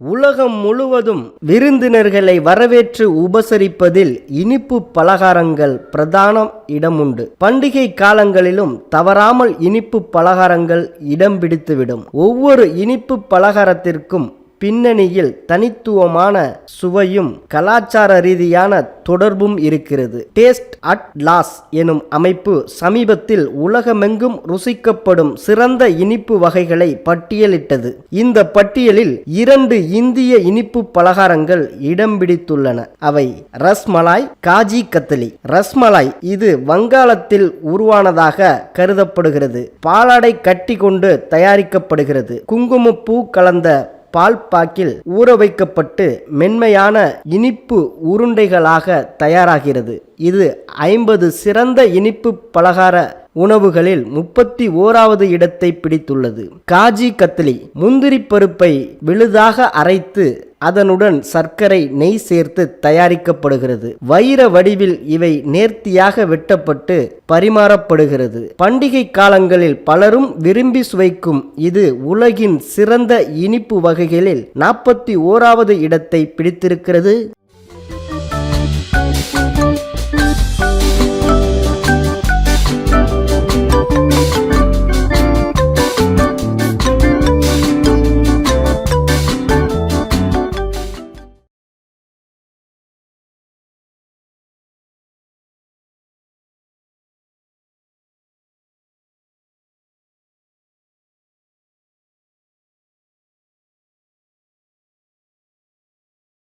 உலகம் முழுவதும் விருந்தினர்களை வரவேற்று உபசரிப்பதில் இனிப்பு பலகாரங்கள் பிரதானம் இடமுண்டு. பண்டிகை காலங்களிலும் தவறாமல் இனிப்பு பலகாரங்கள் இடம் பிடித்துவிடும். ஒவ்வொரு இனிப்பு பலகாரத்திற்கும் பின்னணியில் தனித்துவமான சுவையும் கலாச்சார ரீதியான தொடர்பும் இருக்கிறது. டேஸ்ட் அட் லாஸ் எனும் அமைப்பு சமீபத்தில் உலகமெங்கும் ருசிக்கப்படும் சிறந்த இனிப்பு வகைகளை பட்டியலிட்டது. இந்த பட்டியலில் இரண்டு இந்திய இனிப்பு பலகாரங்கள் இடம் பிடித்துள்ளன. அவை ரஸ்மலாய் காஜி கத்தலி. ரஸ்மலாய் இது வங்காளத்தில் உருவானதாக கருதப்படுகிறது. பாலாடை கட்டி கொண்டு தயாரிக்கப்படுகிறது. குங்குமப்பூ கலந்த பால் பாக்கில் ஊற வைக்கப்பட்டு மென்மையான இனிப்பு உருண்டைகளாக தயாராகிறது. இது ஐம்பது சிறந்த இனிப்பு பலகார உணவுகளில் முப்பத்தி ஓராவது இடத்தை பிடித்துள்ளது. காஜி கத்லி முந்திரி பருப்பை விழுதாக அரைத்து அதனுடன் சர்க்கரை நெய் சேர்த்து தயாரிக்கப்படுகிறது. வைர வடிவில் இவை நேர்த்தியாக வெட்டப்பட்டு பரிமாறப்படுகிறது. பண்டிகை காலங்களில் பலரும் விரும்பி சுவைக்கும் இது உலகின் சிறந்த இனிப்பு வகைகளில் நாற்பத்தி ஓராவது இடத்தை பிடித்திருக்கிறது.